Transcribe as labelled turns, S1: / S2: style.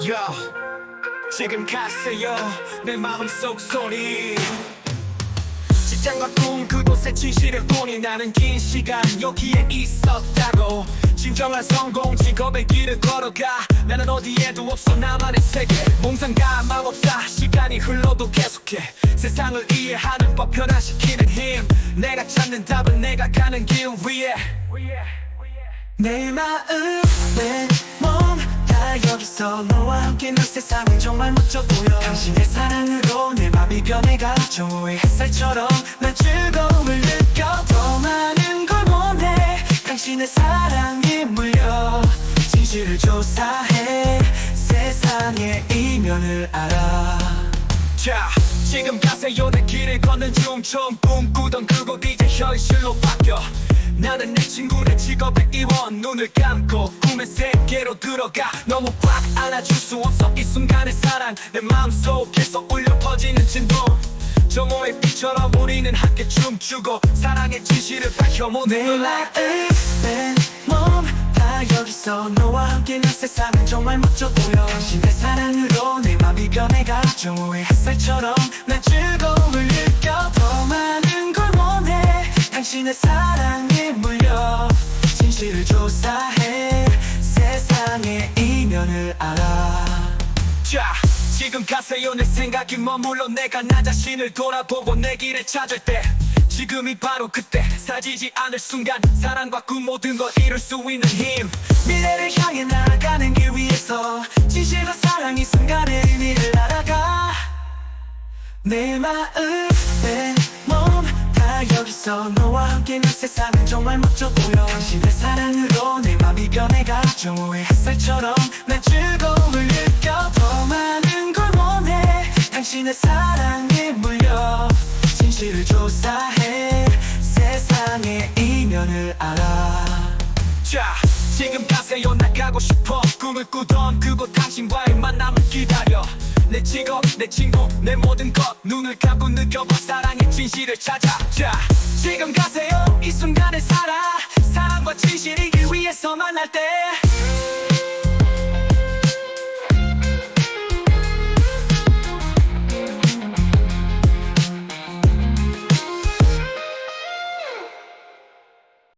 S1: Yo, 지금 가세요. 내 마음속 소리. 직장과 꿈 그곳에 진실을 보니 나는 긴 시간 여기에 있었다고. 진정한 성공 직업의 길을 걸어가. 나는 어디에도 없어 나만의 세계. 몽상가 마법사 시간이 흘러도 계속해. 세상을 이해하는 법 변화시키는 힘. 내가 찾는 답은 내가 가는 길 위에. 내 마음 내몸다 여기서 너와 함께 난 세상은 정말 멋져 보여. 당신의 사랑으로 내 맘이 변해가죠. 햇살처럼 난 즐거움을 느껴. 더 많은 걸 원해. 당신의 사랑에 물려. 진실을 조사해. 세상의 이면을 알아. 자 지금 가세요. 내 길을 걷는 중 처음 꿈꾸던 그곳 이제 현실로 바뀌어 나는 내 친구의 직업의 이원. 눈을 감고 꿈의 세계로 들어가. 너무 꽉 안아줄 수 없어. 이 순간의 사랑. 내 마음속에서 울려 퍼지는 진동. 정오의 빛처럼 우리는 함께 춤추고 사랑의 진실을 밝혀보네. 내 마음 내몸다 여기서 너와 함께 난 세상은 정말 멋져 보여. 당신의 사랑으로 내 맘이 변해가죠 햇살처럼 난 즐거움을 느껴. 더 많은 걸 원해. 당신의 물려 진실을 조사해. 세상의 이면을 알아. 자 지금 가세요. 내 생각이 머물러 내가 나 자신을 돌아보고 내 길을 찾을 때 지금이 바로 그때. 사지지 않을 순간 사랑과 꿈 모든 걸 이룰 수 있는 힘. 미래를 향해 나아가는 길 위에서 진실과 사랑 이 순간의 의미를 알아가. 내 마음 여기서 너와 함께 난 세상은 정말 멋져 보여. 당신의 사랑으로 내 맘이 변해가죠 햇살처럼 난 즐거움을 느껴 더 많은 걸 원해. 당신의 사랑에 물려 진실을 조사해. 세상의 이면을 알아. 자 지금 가세요. 나가고 싶어. 꿈을 꾸던 그곳 당신과의 만남을 기다려. 내 직업 내 친구 내 모든 것 눈을 감고 느껴봐. 사랑의 진실을 찾아. 자 지금 가세요. 이 순간을 살아. 사랑과 진실이길 위해서 만날 때